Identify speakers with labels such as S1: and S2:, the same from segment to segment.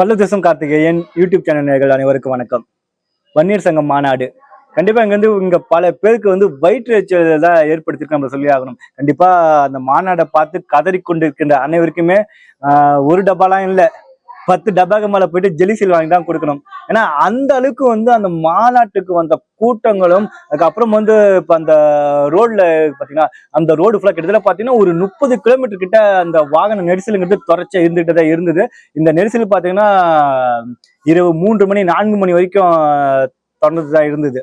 S1: பல்லதேசம் Karthikeyan YouTube channel நேர்கள் அனைவருக்கும் வணக்கம். வன்னியர் சங்கம் மாநாடு. கண்டிப்பா இங்க வந்து இங்க பல பேருக்கு வந்து வயிற்று தான் ஏற்படுத்திருக்கு நம்ம சொல்லி ஆகணும். கண்டிப்பா அந்த மாநாடை பார்த்து கதறி கொண்டிருக்கின்ற அனைவருக்குமே ஆஹ், ஒரு டப்பாலாம் இல்ல. பத்து டப்பாக்கு மேல போயிட்டு ஜெலிசில் வாங்கி தான் கொடுக்கணும். ஏன்னா அந்த அளவுக்கு வந்து அந்த மாநாட்டுக்கு வந்த கூட்டங்களும் அதுக்கப்புறம் வந்து இப்ப அந்த ரோட்ல பாத்தீங்கன்னா அந்த ரோடு ஃபுல்லா கிட்டத்தட்ட பாத்தீங்கன்னா ஒரு முப்பது கிலோமீட்டர் கிட்ட அந்த வாகன நெரிசலுங்கிறது தொடர்ச்சி இருந்துகிட்டு தான் இருந்தது. இந்த நெரிசல் பாத்தீங்கன்னா இரவு மூன்று மணி நான்கு மணி வரைக்கும் தொடர்ந்து தான் இருந்தது.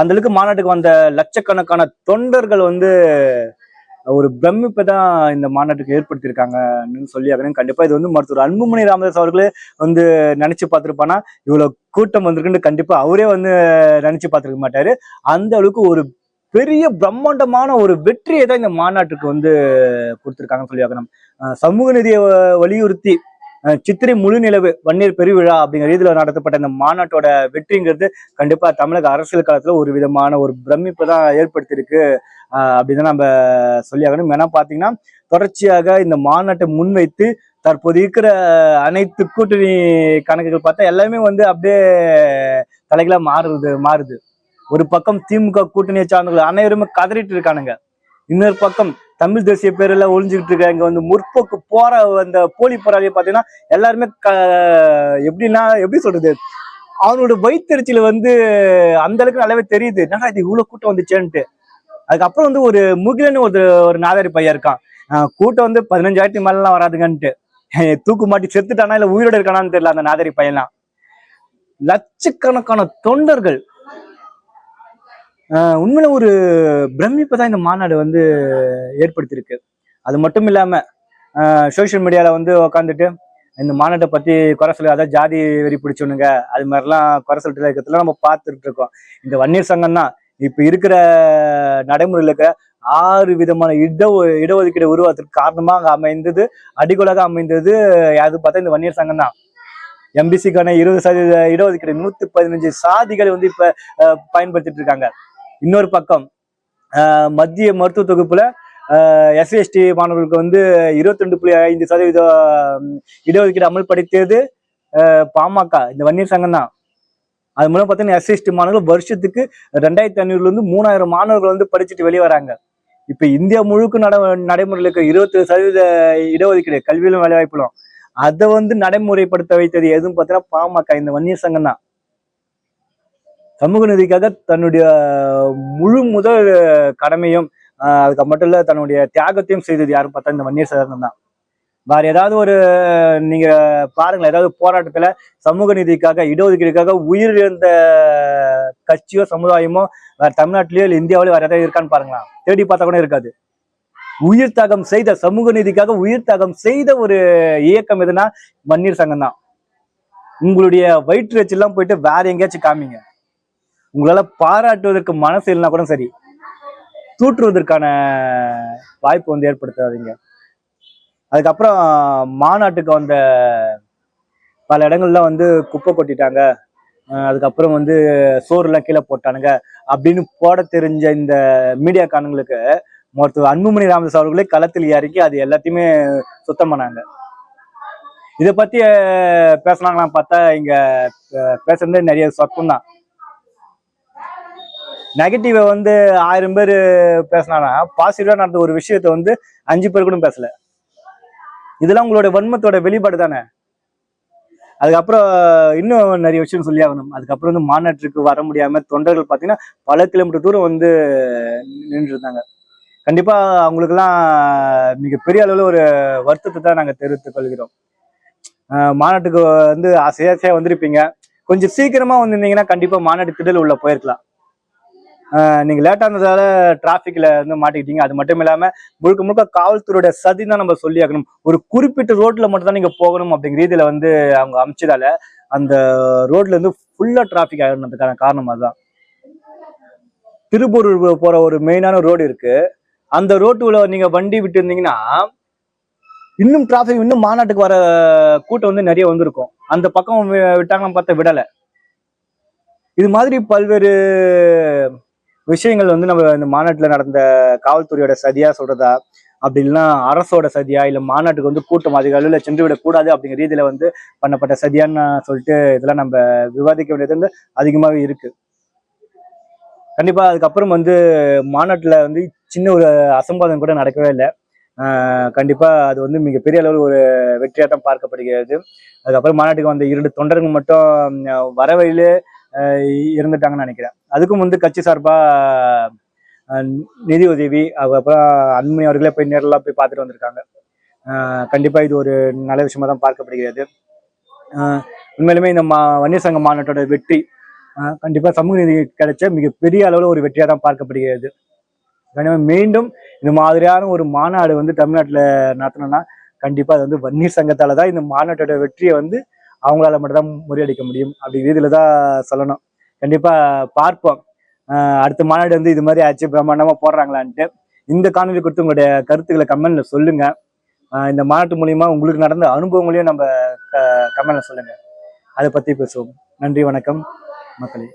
S1: அந்த அளவுக்கு மாநாட்டுக்கு வந்த லட்சக்கணக்கான தொண்டர்கள் வந்து ஒரு பிரமிப்பை தான் இந்த மாநாட்டுக்கு ஏற்படுத்தியிருக்காங்கன்னு சொல்லி ஆகணும் கண்டிப்பா இது வந்து மருத்துவர் அன்புமணி ராமதாஸ் அவர்களே வந்து நினைச்சு பார்த்திருப்பானா? இவ்வளவு கூட்டம் வந்திருக்குன்னு கண்டிப்பா அவரே வந்து நினைச்சு பார்த்துருக்க மாட்டாரு. அந்த அளவுக்கு ஒரு பெரிய பிரம்மாண்டமான ஒரு வெற்றியை தான் இந்த மாநாட்டுக்கு வந்து கொடுத்துருக்காங்கன்னு சொல்லி ஆகணும் சமூக நிதியை வ- வலியுறுத்தி சித்திரை முழு நிலவு வன்னியர் பெருவிழா அப்படிங்கிற ரீதியில் நடத்தப்பட்ட இந்த மாநாட்டோட வெற்றிங்கிறது கண்டிப்பா தமிழக அரசியல் காலத்துல ஒரு விதமான ஒரு பிரமிப்பை தான் ஏற்படுத்தியிருக்கு. அப்படிதான் நம்ம சொல்லி ஆகணும் ஏன்னா பாத்தீங்கன்னா தொடர்ச்சியாக இந்த மாநாட்டை முன்வைத்து தற்போது இருக்கிற அனைத்து கூட்டணி கணக்குகள் பார்த்தா எல்லாமே வந்து அப்படியே தலைகளா மாறுது மாறுது. ஒரு பக்கம் திமுக கூட்டணியை சார்ந்தவர்கள் அனைவருமே கதறிட்டு இருக்கானுங்க. இன்னொரு பக்கம் தமிழ் தேசிய பேர்ல ஒளிஞ்சுக்கிட்டு இருக்க இங்க வந்து முற்போக்கு போற அந்த போலி போராளியை பாத்தீங்கன்னா எல்லாருமே க எப்படின்னா எப்படி சொல்றது? அவனோட வயிற்றுச்சில வந்து அந்த அளவுக்கு நல்லாவே தெரியுது. என்னடா இது இவ்வளவு கூட்டம் வந்துச்சேன்ட்டு. அதுக்கப்புறம் வந்து ஒரு முகிலன்னு ஒரு ஒரு நாதாரி பையன் இருக்கான். கூட்டம் வந்து பதினஞ்சாயிரத்தி மேலாம் வராதுங்கன்ட்டு. தூக்கு மாட்டி செத்துட்டானா இல்ல உயிரோட இருக்கானான்னு தெரியல அந்த நாதாரி பையன்லாம். லட்சக்கணக்கான தொண்டர்கள். ஆஹ் உண்மையில ஒரு பிரமிப்பை தான் இந்த மாநாடு வந்து ஏற்படுத்தியிருக்கு. அது மட்டும் இல்லாம சோஷியல் மீடியால வந்து உக்காந்துட்டு இந்த மாநாட்டை பத்தி குறை சொல்லி அதாவது ஜாதி வெறி பிடிச்சோனுங்க அது மாதிரிலாம் குறை சொல்லிட்டு இருக்கிறதுல நம்ம பார்த்துட்டு இருக்கோம். இந்த வன்னியர் சங்கம் தான் இப்ப இருக்கிற நடைமுறையில் இருக்கிற ஆறு விதமான இட இடஒதுக்கீடு உருவாக்குறதுக்கு காரணமாக அமைந்தது அடிகோலாக அமைந்தது அது பார்த்தா இந்த வன்னியர் சங்கம் தான். எம்பிசிக்கான இருபது சதவீத இடஒதுக்கீடு நூத்தி பதினஞ்சு சாதிகளை வந்து இப்ப பயன்படுத்திட்டு இருக்காங்க. இன்னொரு பக்கம் மத்திய மருத்துவ தொகுப்புல எஸ்சிஎஸ்டி மாணவர்களுக்கு வந்து இருபத்தி ரெண்டு புள்ளி ஐந்து சதவீதம் இடஒதுக்கீடு அமல்படுத்தியது பாமக இந்த வன்னியர் சங்கம் தான். அது மூலம் பார்த்தீங்கன்னா எஸ்சிஎஸ்டி மாணவர்கள் வருஷத்துக்கு ரெண்டாயிரத்தி ஐநூறுலேருந்து மூணாயிரம் மாணவர்கள் வந்து படிச்சுட்டு வெளியே வராங்க. இப்ப இந்தியா முழுக்க நட நடைமுறையில் இருக்க இருபத்தி சதவீத இடஒதுக்கீடு கல்வியிலும் வேலைவாய்ப்பிலும் அதை வந்து நடைமுறைப்படுத்த வைத்தது எதுவும் பார்த்தீங்கன்னா பாமக இந்த வன்னியர் சங்கம் தான். சமூக நிதிக்காக தன்னுடைய முழு முதல் கடமையும் ஆஹ் அதுக்கு மட்டும் இல்ல தன்னுடைய தியாகத்தையும் செய்தது யாரும் பார்த்தா இந்த வன்னியர் சங்கம் தான். வேற ஏதாவது ஒரு நீங்க பாருங்களேன் ஏதாவது போராட்டத்துல சமூக நீதிக்காக இடஒதுக்கீடுக்காக உயிர் இழந்த கட்சியோ சமுதாயமோ வேற தமிழ்நாட்டிலயோ இல்ல இந்தியாவிலயோ வேற ஏதாவது இருக்கான்னு பாருங்களா தேடி பார்த்தா கூட இருக்காது. உயிர் தியாகம் செய்த சமூக நீதிக்காக உயிர் தியாகம் செய்த ஒரு இயக்கம் எதுனா மன்னீர் சங்கம் தான். உங்களுடைய வயிற்று எல்லாம் போயிட்டு வேற எங்கேயாச்சும் காமிங்க. உங்களால பாராட்டுவதற்கு மனசு இல்லைனா கூட சரி. தூற்றுவதற்கான வாய்ப்பு வந்து ஏற்படுத்தாதீங்க. அதுக்கப்புறம் மாநாட்டுக்கு வந்த பல இடங்கள்ல வந்து குப்பை கொட்டிட்டாங்க. அதுக்கப்புறம் வந்து சோறுலாம் கீழே போட்டானுங்க அப்படின்னு போட தெரிஞ்ச இந்த மீடியா காரங்களுக்கு மருத்துவர் அன்புமணி ராமதாஸ் அவர்களே களத்தில் இறக்கி அது எல்லாத்தையுமே சுத்தம் பண்ணாங்க. இதை பத்தி பேசினாங்களாம் பார்த்தா இங்க அஹ், பேசுறது நிறைய சொற்பம் தான். நெகட்டிவை வந்து ஆயிரம் பேர் பேசினானா பாசிட்டிவா நடந்த ஒரு விஷயத்த வந்து அஞ்சு பேர் கூட பேசல. இதெல்லாம் உங்களோட வன்மத்தோட வெளிப்பாடு தானே? அதுக்கப்புறம் இன்னும் நிறைய விஷயம் சொல்லி ஆகணும். அதுக்கப்புறம் வந்து மாநாட்டுக்கு வர முடியாம தொண்டர்கள் பார்த்தீங்கன்னா பல கிலோமீட்டர் தூரம் வந்து நின்று இருந்தாங்க கண்டிப்பா அவங்களுக்கெல்லாம் மிகப்பெரிய அளவில் ஒரு வருத்தத்தை தான் நாங்க தெரிவித்துக் கொள்கிறோம். மாநாட்டுக்கு வந்து ஆசையா வந்திருப்பீங்க. கொஞ்சம் சீக்கிரமா வந்திருந்தீங்கன்னா கண்டிப்பா மாநாட்டு திடல் உள்ள போயிருக்கலாம். நீங்கள் நீங்க லேட்டா இருந்ததால டிராபிக்ல வந்து மாட்டிக்கிட்டீங்க. அது மட்டும் இல்லாம முழுக்க முழுக்க காவல்துறையோட சதி தான் நம்ம சொல்லி ஆகணும். ஒரு குறிப்பிட்ட ரோட்ல மட்டும் தான் நீங்க போகணும் அப்படிங்கிற ரீதியில வந்து அவங்க அமைச்சதால அந்த ரோட்ல இருந்து ஃபுல்லா டிராபிக் ஆகிறதுக்கான காரணம் அதுதான். திருப்பூர் போற ஒரு மெயினான ரோடு இருக்கு. அந்த ரோட்டுல நீங்க வண்டி விட்டு இருந்தீங்கன்னா இன்னும் டிராபிக் இன்னும் மாநாட்டுக்கு வர கூட்டம் வந்து நிறைய வந்திருக்கும். அந்த பக்கம் வி- விட்டாங்கன்னு பார்த்தா விடல. இது மாதிரி பல்வேறு விஷயங்கள் வந்து நம்ம இந்த மாநாட்டுல நடந்த காவல்துறையோட சதியா சொல்றதா அப்படி இல்லைன்னா அரசோட சதியா இல்ல மாநாட்டுக்கு வந்து கூட்டம் அதிக அளவில் சென்று விடக்கூடாது அப்படிங்கிற ரீதியில வந்து பண்ணப்பட்ட சதியான்னு சொல்லிட்டு இதெல்லாம் நம்ம விவாதிக்க வேண்டியது வந்து அதிகமாகவே இருக்கு. கண்டிப்பா அதுக்கப்புறம் வந்து மாநாட்டுல வந்து சின்ன ஒரு அசம்பாதம் கூட நடக்கவே இல்லை. ஆஹ் கண்டிப்பா அது வந்து மிகப்பெரிய அளவில் ஒரு வெற்றியாட்டம் பார்க்கப்படுகிறது. அதுக்கப்புறம் மாநாட்டுக்கு வந்த இரண்டு தொண்டர்கள் மட்டும் ஆஹ் இருந்துட்டாங்கன்னு நினைக்கிறேன். அதுக்கும் வந்து கட்சி சார்பா நிதி உதவி அதுக்கப்புறம் அன்புமணி அவர்களே போய் நேரில் போய் பார்த்துட்டு வந்திருக்காங்க. கண்டிப்பாக இது ஒரு நல்ல விஷயமா தான் பார்க்கப்படுகிறது. உண்மையிலுமே இந்த மா வன்னியர் சங்க மாநாட்டோட வெற்றி கண்டிப்பாக சமூக நீதி கிடைச்ச மிகப்பெரிய அளவில் ஒரு வெற்றியாக தான் பார்க்கப்படுகிறது. கண்டிப்பாக மீண்டும் இந்த மாதிரியான ஒரு மாநாடு வந்து தமிழ்நாட்டில் நடத்தணும்னா கண்டிப்பாக அது வந்து வன்னியர் சங்கத்தால் தான் இந்த மாநாட்டோட வெற்றியை வந்து அவங்களால மட்டும்தான் முறியடிக்க முடியும் அப்படி ரீதியில தான் சொல்லணும். கண்டிப்பா பார்ப்போம். அடுத்த மாநாடு வந்து இது மாதிரி ஆச்சு பிரம்மாண்டமா போடுறாங்களான்ட்டு. இந்த காணொலி கொடுத்து உங்களுடைய கருத்துக்களை கமெண்ட்ல சொல்லுங்க. இந்த மாநாட்டு மூலியமா உங்களுக்கு நடந்த அனுபவங்களையும் நம்ம கமெண்ட்ல சொல்லுங்க. அதை பத்தி பேசுவோம். நன்றி வணக்கம் மக்களே.